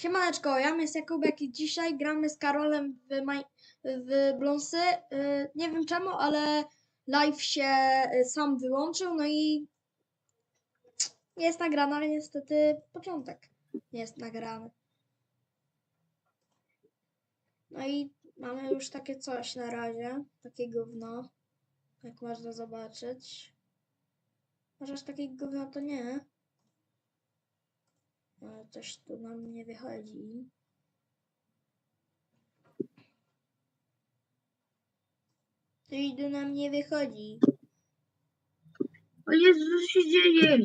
Siemaneczko, ja jest Jakubek i dzisiaj gramy z Karolem w, maj... w Blonsy. Yy, Nie wiem czemu, ale live się y, sam wyłączył, no i jest nagrana, ale niestety początek jest nagrany. No i mamy już takie coś na razie, takie gówno, jak można zobaczyć. Chociaż takie gówno to nie. Ale coś tu nam nie wychodzi. Coś tu nam nie wychodzi. O Jezu, co się dzieje?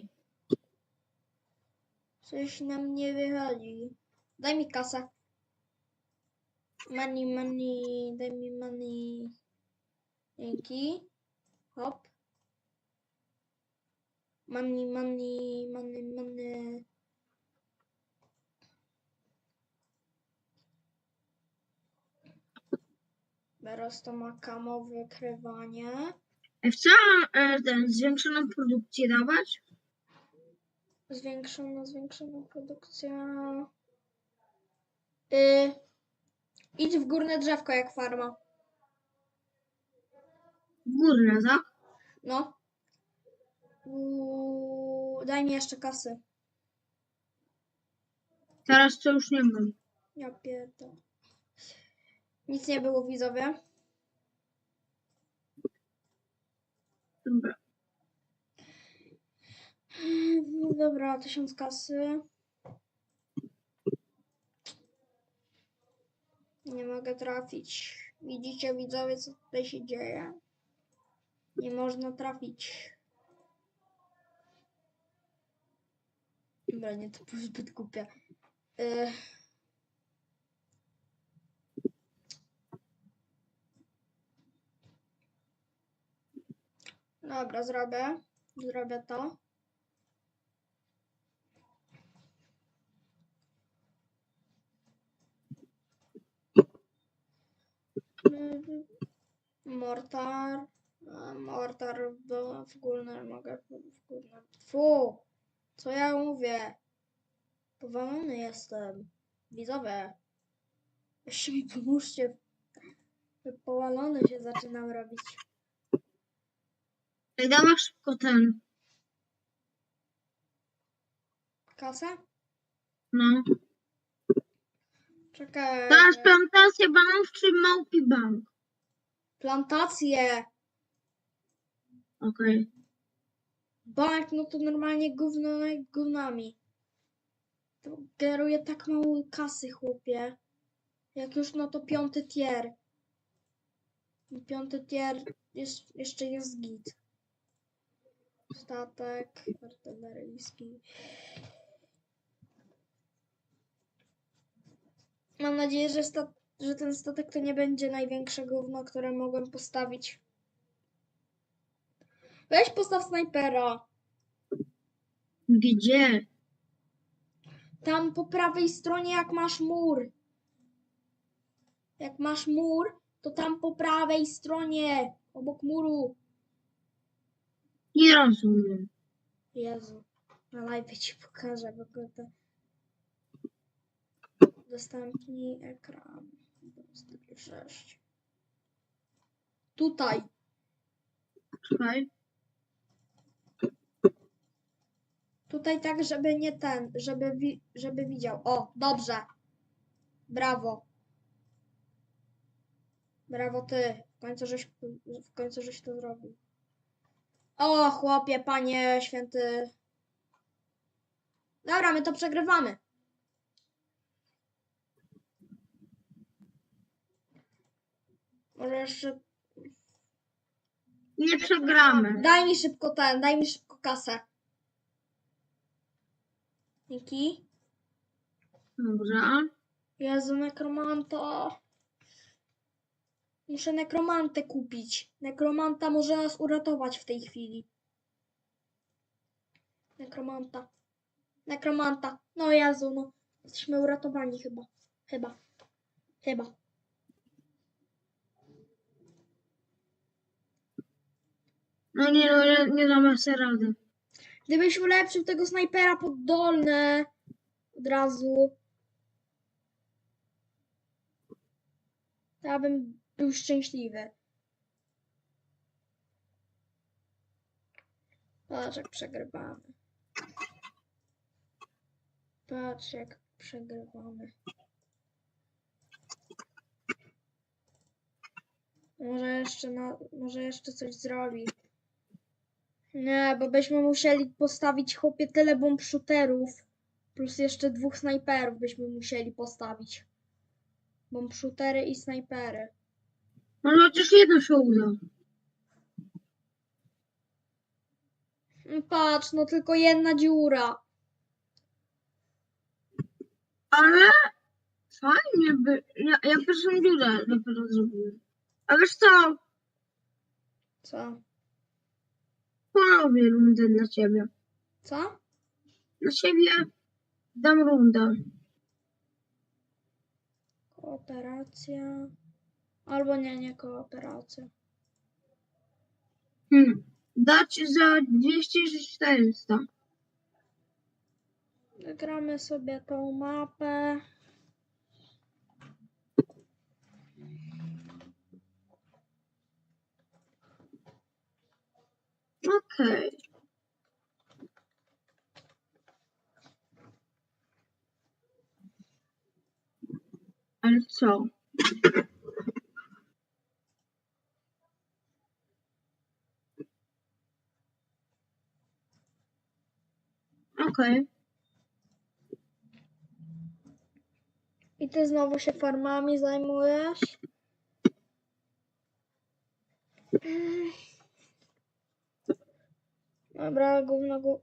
Coś nam nie wychodzi. Daj mi kasę. Money, money, daj mi money. Dzięki. Hop. Money, money, money, money. Teraz to ma wykrywanie. E, W ten, zwiększoną produkcję dawać? Zwiększono, zwiększono produkcja. Y, idź w górne drzewko jak farma. Górne, tak? No. Daj mi jeszcze kasy. Teraz to już nie mam. Ja pierdolę. Nic nie było widzowie. Dobra. No Dobra, tysiąc kasy. Nie mogę trafić. Widzicie widzowie co tutaj się dzieje? Nie można trafić. Dobra, nie, to było zbyt głupie. Y... Dobra, zrobię. Zrobię to. Mortar. Mortar w górne mogę. W górne. Fu! Co ja mówię? Powalony jestem. Widzowie. Jeszcze mi pomóżcie. Powalony się zaczynam robić. Ej, dawaj szybko ten. Kasę? No. Czekaj. Teraz plantację banków czy małpi bank? Plantacje. Okej. Bank, no to normalnie gówno gównami. To generuje tak mało kasy, chłopie. Jak już, no to piąty tier. Piąty tier jest, jeszcze jest git. Statek artyleryjski. Mam nadzieję, że, że ten statek to nie będzie największe gówno, które mogłem postawić. Weź postaw snajpera. Gdzie? Tam po prawej stronie, jak masz mur. Jak masz mur, to tam po prawej stronie, obok muru. Nie rozumiem. Jezu, na live ci pokażę, bo to... Dostępnij ekran. 6. Tutaj. Czekaj. Tutaj tak, żeby nie ten, żeby, wi- żeby widział. O, dobrze. Brawo. Brawo ty. W końcu żeś, w końcu żeś to zrobił. O, chłopie, panie święty. Dobra, my to przegrywamy. Może jeszcze... Nie przegramy. Daj mi szybko ten, daj mi szybko kasę. Dzięki. Dobrze. Jezu, nekromanta. Muszę nekromantę kupić. Nekromanta może nas uratować w tej chwili. Nekromanta. Nekromanta. No Jezu, no. Jesteśmy uratowani chyba. Chyba. Chyba. No nie, no nie, nie damy sobie rady. Gdybyś ulepszył tego snajpera pod dolne od razu. Ja bym był szczęśliwy. Patrz jak przegrywamy. Patrz jak przegrywamy. Może jeszcze na, może jeszcze coś zrobi. Nie, bo byśmy musieli postawić chłopie tyle bomb shooterów. Plus jeszcze dwóch snajperów byśmy musieli postawić. Bomb shootery i snajpery. Może chociaż jedno się uda. No Patrz, no tylko jedna dziura. Ale fajnie by. Ja, ja pierwszą dziurę dopiero zrobiłem. A wiesz co? Co? Porobię rundę dla ciebie. Co? Dla ciebie dam rundę. Kooperacja. Albo nie, nie kooperacja. Hmm. Dać za 200 czy 400. Zagramy sobie tą mapę. Okej. Ale co? Okej. I ty znowu się farmami zajmujesz? Dobra, gówno gó...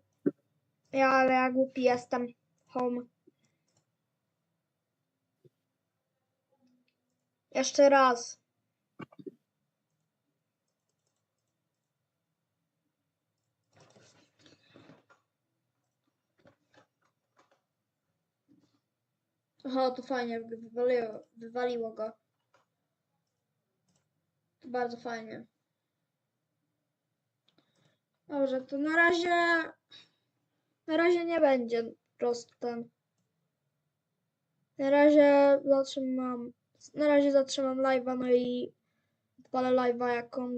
Ja, ale ja głupi jestem. Home. Jeszcze raz. Aha, to fajnie, wywaliło, wywaliło go. To bardzo fajnie. Dobrze, to na razie. Na razie nie będzie rost ten. Na razie zatrzymam. Na razie zatrzymam live'a, no i odpalę live'a jak on